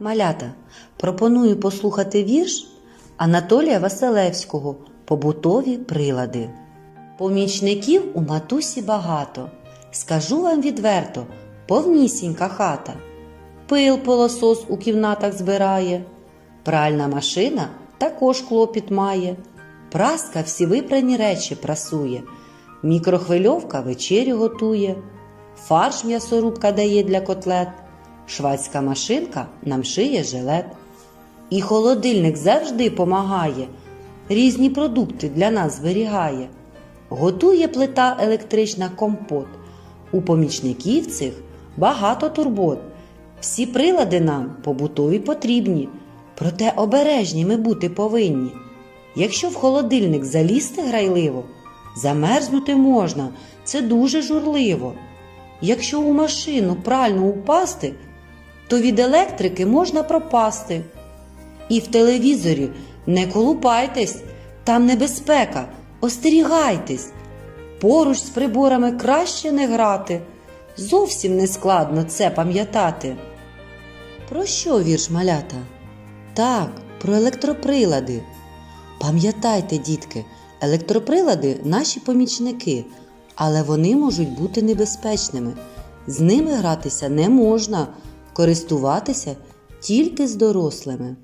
Малята, пропоную послухати вірш Анатолія Василевського Побутові прилади. Помічників у матусі багато. Скажу вам відверто, повнісінька хата. Пил пилосос у кімнатах збирає, пральна машина також клопіт має, праска всі випрані речі прасує, мікрохвильовка вечерю готує, фарш м'ясорубка дає для котлет, швадська машинка нам шиє жилет. І холодильник завжди помагає, різні продукти для нас зберігає. Готує плита електрична компот. У помічників цих багато турбот. Всі прилади нам побутові потрібні, проте обережні ми бути повинні. Якщо в холодильник залізти грайливо, замерзнути можна, це дуже журливо. Якщо у машину прально упасти, то від електрики можна пропасти. І в телевізорі не колупайтесь, там небезпека, остерігайтесь. Поруч з приборами краще не грати. Зовсім не складно це пам'ятати. Про що вірш малята? Так, про електроприлади. Пам'ятайте, дітки, електроприлади наші помічники, але вони можуть бути небезпечними. З ними гратися не можна, користуватися тільки з дорослими.